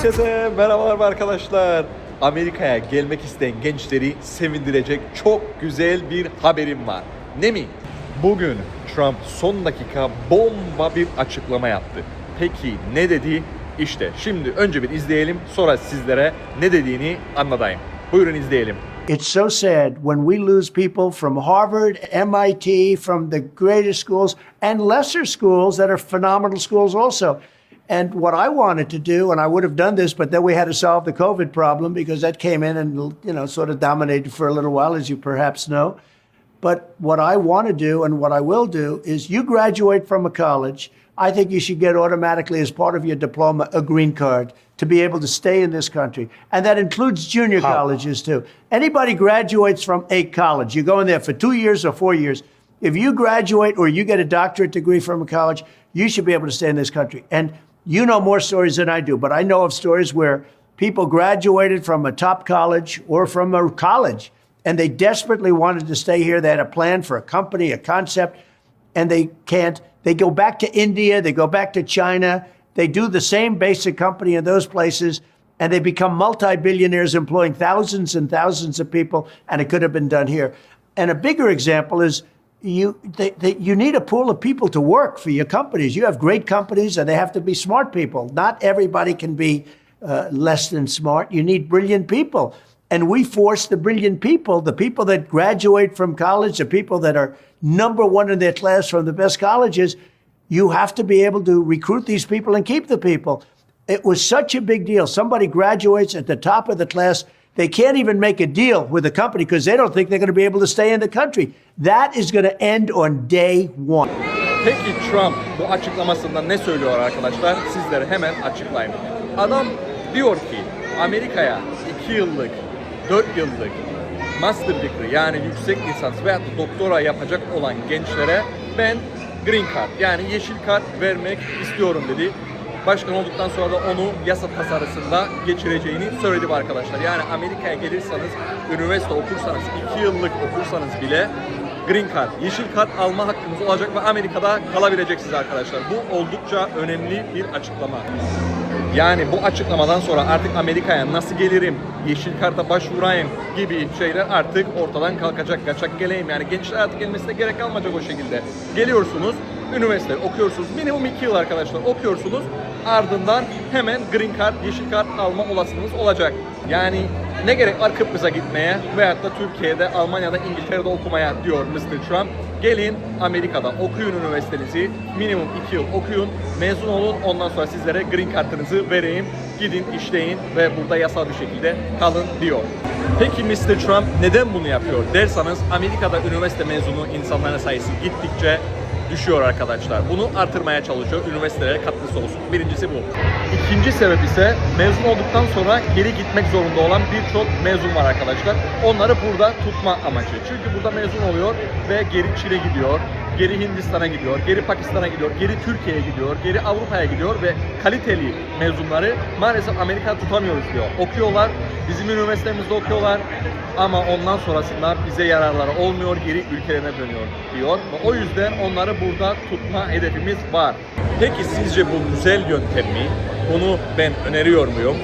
Herkese merhabalar arkadaşlar. Amerika'ya gelmek isteyen gençleri sevindirecek çok güzel bir haberim var. Ne mi? Bugün Trump son dakika bomba bir açıklama yaptı. Peki ne dedi? İşte şimdi önce bir izleyelim sonra sizlere ne dediğini anlatayım. Buyurun izleyelim. It's so sad when we lose people from Harvard, MIT, from the greatest schools, and lesser schools that are phenomenal schools also. And what I wanted to do, and I would have done this, but then we had to solve the COVID problem because that came in and you know sort of dominated for a little while, as you perhaps know. But what I want to do and what I will do is you graduate from a college, I think you should get automatically, as part of your diploma, a green card to be able to stay in this country. And that includes junior colleges too. Anybody graduates from a college, you go in there for two years or four years. If you graduate or you get a doctorate degree from a college, you should be able to stay in this country. And you know more stories than I do, but I know of stories where people graduated from a top college or from a college and they desperately wanted to stay here. They had a plan for a company, a concept, and they can't. They go back to India, they go back to China, they do the same basic company in those places, and they become multi billionaires employing thousands and thousands of people, and it could have been done here. And a bigger example is you they, they, you need a pool of people to work for your companies. You have great companies, and they have to be smart people. Not everybody can be uh, less than smart. You need brilliant people. And we force the brilliant people, the people that graduate from college, the people that are number one in their class from the best colleges, you have to be able to recruit these people and keep the people. It was such a big deal. Somebody graduates at the top of the class, they can't even make a deal with the company because they don't think they're going to be able to stay in the country. That is going to end on day one. Peki Trump bu açıklamasında ne söylüyor arkadaşlar? Sizlere hemen açıklayayım. Adam diyor ki Amerika'ya 2 yıllık, 4 yıllık master degree yani yüksek lisans veya doktora yapacak olan gençlere ben green card yani yeşil kart vermek istiyorum dedi. Başkan olduktan sonra da onu yasa tasarısında geçireceğini söyledi bu arkadaşlar. Yani Amerika'ya gelirseniz, üniversite okursanız, 2 yıllık okursanız bile Green Card, yeşil kart alma hakkınız olacak ve Amerika'da kalabileceksiniz arkadaşlar. Bu oldukça önemli bir açıklama. Yani bu açıklamadan sonra artık Amerika'ya nasıl gelirim, yeşil karta başvurayım gibi şeyler artık ortadan kalkacak, kaçak geleyim. Yani gençler artık gelmesine gerek kalmayacak o şekilde. Geliyorsunuz, üniversite okuyorsunuz. Minimum 2 yıl arkadaşlar okuyorsunuz. Ardından hemen green card, yeşil kart alma olasılığınız olacak. Yani ne gerek var Kıbrıs'a gitmeye veyahut da Türkiye'de, Almanya'da, İngiltere'de okumaya diyor Mr. Trump. Gelin Amerika'da okuyun üniversitenizi. Minimum 2 yıl okuyun. Mezun olun. Ondan sonra sizlere green kartınızı vereyim. Gidin işleyin ve burada yasal bir şekilde kalın diyor. Peki Mr. Trump neden bunu yapıyor derseniz Amerika'da üniversite mezunu insanların sayısı gittikçe düşüyor arkadaşlar. Bunu artırmaya çalışıyor. Üniversitelere katkısı olsun. Birincisi bu. İkinci sebep ise mezun olduktan sonra geri gitmek zorunda olan birçok mezun var arkadaşlar. Onları burada tutma amacı. Çünkü burada mezun oluyor ve geri Çin'e gidiyor. Geri Hindistan'a gidiyor, geri Pakistan'a gidiyor, geri Türkiye'ye gidiyor, geri Avrupa'ya gidiyor ve kaliteli mezunları maalesef Amerika tutamıyoruz diyor. Okuyorlar, bizim üniversitemizde okuyorlar ama ondan sonrasında bize yararları olmuyor, geri ülkelerine dönüyor diyor. Ve o yüzden onları burada tutma hedefimiz var. Peki sizce bu güzel yöntem mi? Bunu ben öneriyor muyum?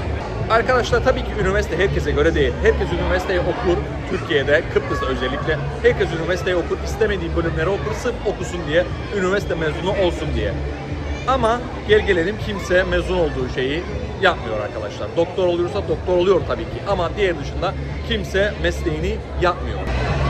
Arkadaşlar tabii ki üniversite herkese göre değil. Herkes üniversiteye okur. Türkiye'de, Kıbrıs'ta özellikle. Herkes üniversiteye okur. istemediği bölümleri okur. Sırf okusun diye. Üniversite mezunu olsun diye. Ama gel gelelim kimse mezun olduğu şeyi yapmıyor arkadaşlar. Doktor oluyorsa doktor oluyor tabii ki. Ama diğer dışında kimse mesleğini yapmıyor.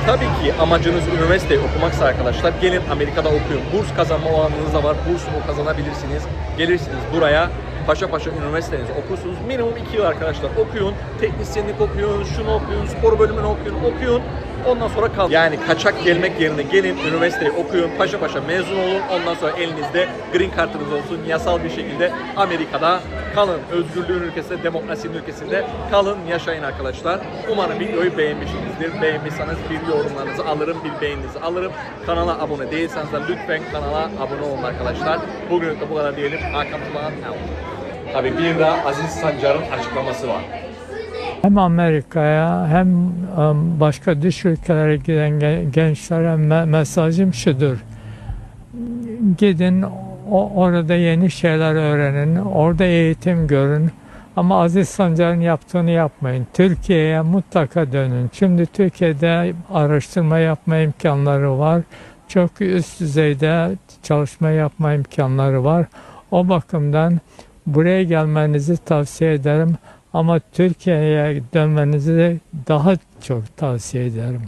Tabii ki amacınız üniversiteyi okumaksa arkadaşlar gelin Amerika'da okuyun. Burs kazanma olanınız da var. Burs kazanabilirsiniz. Gelirsiniz buraya paşa paşa üniversitenizi okursunuz. Minimum 2 yıl arkadaşlar okuyun. Teknisyenlik okuyun, şunu okuyun, spor bölümünü okuyun, okuyun. Ondan sonra kal. Yani kaçak gelmek yerine gelin üniversiteyi okuyun, paşa paşa mezun olun. Ondan sonra elinizde green kartınız olsun. Yasal bir şekilde Amerika'da kalın. Özgürlüğün ülkesinde, demokrasinin ülkesinde kalın, yaşayın arkadaşlar. Umarım videoyu beğenmişsinizdir. Beğenmişseniz bir yorumlarınızı alırım, bir beğeninizi alırım. Kanala abone değilseniz de lütfen kanala abone olun arkadaşlar. Bugünlük de bu kadar diyelim. Hakan Tulan out. Tabii bir de Aziz Sancar'ın açıklaması var. Hem Amerika'ya hem başka dış ülkelere giden gençlere mesajım şudur. Gidin orada yeni şeyler öğrenin, orada eğitim görün. Ama Aziz Sancar'ın yaptığını yapmayın. Türkiye'ye mutlaka dönün. Şimdi Türkiye'de araştırma yapma imkanları var. Çok üst düzeyde çalışma yapma imkanları var. O bakımdan Buraya gelmenizi tavsiye ederim ama Türkiye'ye dönmenizi daha çok tavsiye ederim.